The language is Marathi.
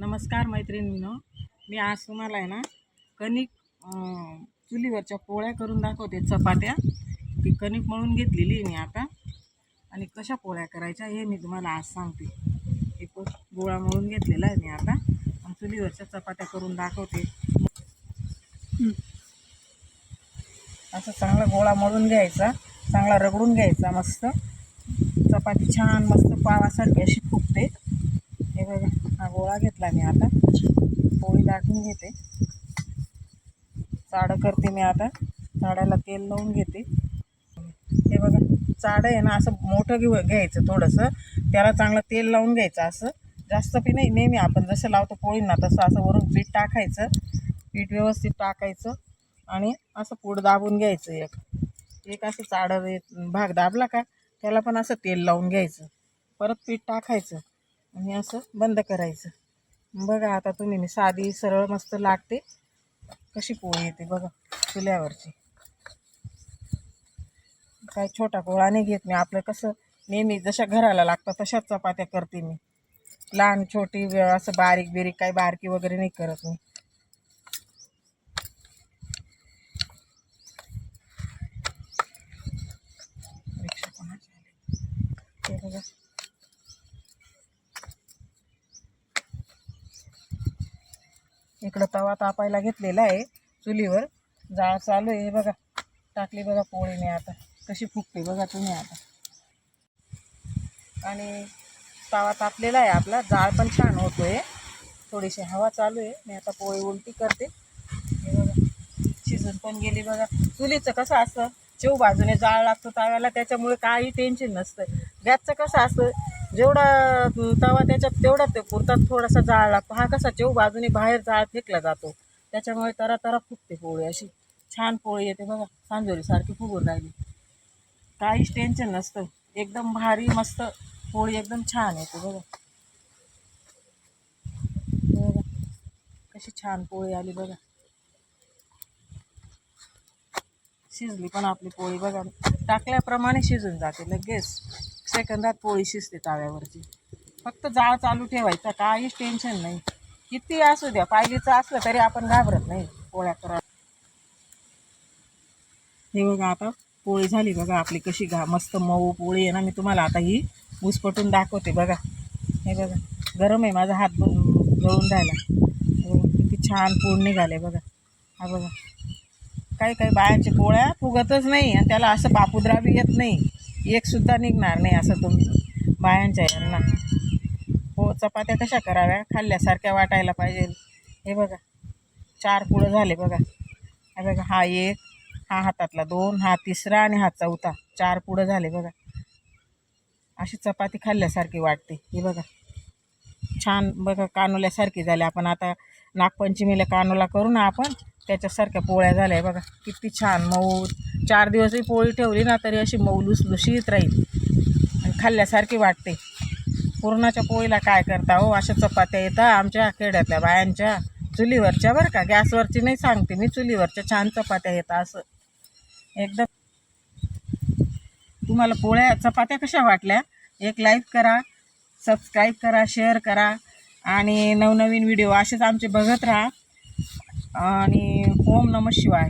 नमस्कार मैत्रिणींनो. मी आज तुम्हाला आहे ना कणिक चुलीवरच्या पोळ्या करून दाखवते चपात्या. ती कणिक मळून घेतलेली आहे मी आता. आणि कशा पोळ्या करायच्या हे मी तुम्हाला आज सांगते. एक गोळा मळून घेतलेला आहे मी आता. आणि चुलीवरच्या चपात्या करून दाखवते. असं चांगला गोळा मळून घ्यायचा चांगला रगडून घ्यायचा मस्त. चपाती छान मस्त पावासारखी अशी फुगते. हे बघा. हा गोळा घेतला मी आता. पोळी लाटून घेते. चाडं करते मी आता. चाड्याला तेल लावून घेते. हे बघा चाडं आहे ना असं मोठं घेऊ घ्यायचं थोडंसं. त्याला चांगलं तेल लावून घ्यायचं असं. जास्त पी नाही नेहमी आपण जसं लावतो पोळींना तसं असं वरून पीठ टाकायचं. पीठ व्यवस्थित टाकायचं. आणि असं पोट दाबून घ्यायचं एक. एक असं चाडं एक भाग दाबला का त्याला पण असं तेल लावून घ्यायचं. परत पीठ टाकायचं. आणि असं बंद करायचं. बघा आता तुम्ही मी साधी सरळ मस्त लागते. कशी पोळी येते बघा चुल्यावरची. काय छोटा पोळा नाही घेत मी. आपलं कसं नेहमी जशा घराला लागतं तशाच चपात्या करते मी. लहान छोटी असं बारीक बिरीक काही बारकी वगैरे नाही करत मी रिक्षा कोणाची आली? ते बघा इकडं तवा तापायला घेतलेला आहे चुलीवर. जाळ चालू आहे. बघा टाकली बघा पोळीने आता. कशी फुकते बघा तुम्ही आता. आणि तवा तापलेला आहे आपला. जाळ पण छान होतो आहे थोडीशी हवा चालू आहे. मी आता पोळी उलटी करते. हे बघा शिजून पण गेली बघा. चुलीचं कसं असतं? चेव बाजूने जाळ लागतो तव्याला. त्याच्यामुळे काही टेन्शन नसतं. गॅसचं कसं असतं? जेवढा तवा त्याच्यात तेवढा ते पुरता थोडासा जाळ लागतो. हा कसा चेऊ बाजूने बाहेर जाळ फेकला जातो. त्याच्यामुळे तरा तरा फुगते पोळी. अशी छान पोळी येते बघा. सांजोरीसारखी फुगून राहिली. काहीच टेन्शन नसतं. एकदम भारी मस्त पोळी एकदम छान येते बघा. बघा. कशी छान पोळी आली बघा. शिजली पण आपली पोळी बघा. टाकल्याप्रमाणे शिजून जाते लगेच. सेकंदात पोळी शिजते ताव्यावरची फक्त जाळ चालू ठेवायचा काहीच टेन्शन नाही. किती असू द्या पायलीचं असलं तरी आपण घाबरत नाही पोळ्या करा हे बघा आता पोळी झाली बघा आपली कशी घा मस्त मऊ पोळी आहे ना मी तुम्हाला आता ही उसपटून दाखवते बघा. हे बघा गरम आहे माझा हात ब- गळून राहिला. किती छान पोळ निघाले बघा. हा बघा. काही काही बायांच्या पोळ्या फुगतच नाही आणि त्याला असं बापुद्रा बी येत नाही. एकसुद्धा निघणार नाही असं तुम बायांच्या यांना. हो चपात्या कशा कराव्या? खाल्ल्यासारख्या वाटायला पाहिजे. हे बघा चार पुढं झाले बघा. हे बघा हा एक हा हातातला दोन हा तिसरा आणि हा चौथा. चार पुढं झाले बघा. अशी चपाती खाल्ल्यासारखी वाटते. ही बघा. छान बघा कानोल्यासारखी झाली. आपण आता नागपंचमीला कानोला करू ना आपण? त्याच्यासारख्या पोळ्या झाल्या बघा. किती छान मऊ. चार दिवसही पोळी ठेवली ना तरी अशी मऊ लुसलुशीत राहील. आणि खाल्ल्यासारखी वाटते. पुरणाच्या पोळीला काय करता हो? अशा चपात्या येतात आमच्या खेड्यातल्या बायांच्या. चुलीवरच्या बरं का? गॅसवरची नाही सांगते मी. चुलीवरच्या छान चपात्या येतात असं. एकदम. तुम्हाला पोळ्या चपात्या कशा वाटल्या? एक लाईक करा सबस्क्राईब करा शेअर करा. आणि नवनवीन व्हिडिओ असेच आमचे बघत राहा. आणि ओम नम शिवाय